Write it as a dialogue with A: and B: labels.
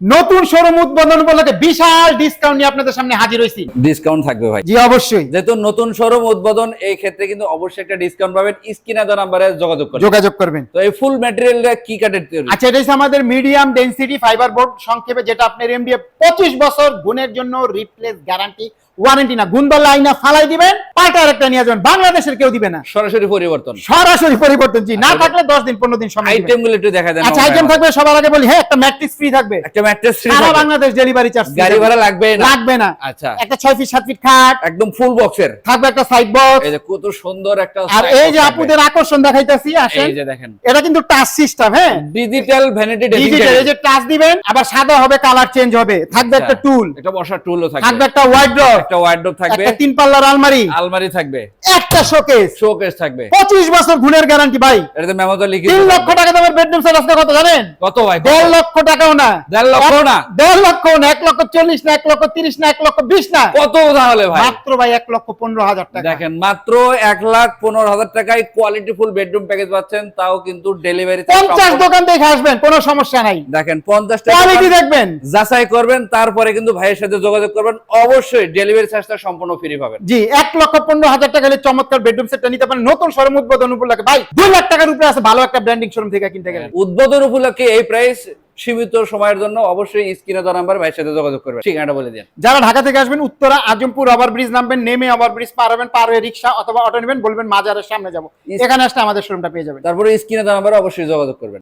A: নতুন শোরুম উদ্বোধন উপলক্ষে বিশাল ডিসকাউন্ট নিয়ে আপনাদের সামনে হাজির হয়েছি
B: ডিসকাউন্ট থাকবে ভাই।
A: জি অবশ্যই।
B: যেহেতু নতুন শোরুম উদ্বোধন এই ক্ষেত্রে কিন্তু অবশ্যই একটা ডিসকাউন্ট পাবেন। স্ক্রিনে দেওয়া নাম্বারে যোগাযোগ করবেন।
A: যোগাযোগ করবেন।
B: তো এই ফুল ম্যাটেরিয়ালটা কি কাঠের তৈরি?
A: আচ্ছা এটা হচ্ছে আমাদের মিডিয়াম ডেনসিটি ফাইবার বোর্ড সংক্ষেপে যেটা আপনার এমবিএ পঁচিশ বছর গুণের জন্য রিপ্লেস গ্যারান্টি ওয়ারেন্টি না। গুন্দর লাইনা ফালাই দিবেন পাল্টা একটা নিয়ে যাবেন বাংলাদেশের কেউ দিবে না।
B: সরাসরি পরিবর্তন।
A: সরাসরি পরিবর্তন জি। না থাকলে দশ দিন পনেরো দিন সময় দিবেন।
B: আইটেমগুলো একটু দেখা দেন
A: আচ্ছা আইটেম থাকবে সবার আগে বলি হ্যাঁ একটা ম্যাট্রিক্স ফ্রি থাকবে।
B: একটা ম্যাট্রেস
A: সারা বাংলাদেশ ডেলিভারি চার্জ
B: গাড়ি ভাড়া লাগবে না?
A: লাগবে না।
B: আচ্ছা।
A: একটা ছয় ফিট সাত ফিট খাট।
B: একদম ফুল বক্সের
A: থাকবে একটা সাইড বক্স
B: এই যে কত সুন্দর একটা
A: আর এই যে আপুদের আকর্ষণ দেখাইতেছি আসেন।
B: এই যে দেখেন।
A: এটা কিন্তু টাচ সিস্টেম হ্যাঁ?
B: ডিজিটাল ভ্যানিটি
A: ডিজিটাল এই যে টাচ দিবেন আবার সাদা হবে কালার চেঞ্জ হবে। থাকবে একটা টুল
B: একটা বসার টুলও
A: থাকবে।
B: থাকবে
A: একটা
B: ওয়ার্ডরোব থাকবে।
A: একটা তিন পাল্লার আলমারি।
B: আলমারি থাকবে।
A: একটা শোকেস
B: শোকেস থাকবে।
A: পঁচিশ বছর গুণের গ্যারান্টি ভাই।
B: মেমোতে লিখে
A: লক্ষ টাকা দামের বেডরুম আজকে কত জানেন?
B: কত ভাই?
A: দেড় লক্ষ টাকাও না।
B: লক্ষ না?
A: দেড় লক্ষ না এক লক্ষ চল্লিশ না এক লক্ষ তিরিশ না এক লক্ষ বিশ না।
B: কত তাহলে ভাই?
A: মাত্র ভাই এক লক্ষ পনেরো হাজার টাকা।
B: দেখেন মাত্র এক লাখ পনেরো হাজার টাকায় কোয়ালিটি ফুল বেডরুম প্যাকেজ পাচ্ছেন তাও কিন্তু ডেলিভারি
A: পঞ্চাশ দোকান দেখে আসবেন কোনো সমস্যা নাই।
B: দেখেন পঞ্চাশ
A: কোয়ালিটি দেখবেন।
B: যাচাই করবেন তারপরে কিন্তু ভাইয়ের সাথে যোগাযোগ করবেন অবশ্যই ডেলিভারি চার্জটা সম্পূর্ণ ফ্রি পাবেন।
A: জি এক লক্ষ পনেরো হাজার টাকা হলে চমৎকার বেডরুম সেটটা নিতে পারেন। নতুন শোরুম উদ্বোধন উপলক্ষে। ভাই দুই লাখ টাকার উপরে আছে ভালো একটা ব্র্যান্ডিং শোরুম থেকে কিনতে গেলেন
B: উদ্বোধন উপলক্ষে এই প্রাইস সীমিত সময়ের জন্য অবশ্যই স্ক্রিনে দেওয়া নাম্বার ভাইয়ের সাথে যোগাযোগ করবেন। ঠিকানাটা বলে দিন।
A: যারা ঢাকা থেকে আসবেন উত্তরা আজমপুর ওভার ব্রিজ নামবেন নেমে ওভার ব্রিজ পার হবেন পার হয়ে রিক্সা অথবা অটো নেবেন বলবেন মাজারের সামনে যাব। এখানে আসলে আমাদের শোরুমটা পেয়ে যাবেন।
B: তারপরে স্ক্রিনে দেওয়া নাম্বার অবশ্যই যোগাযোগ করবেন।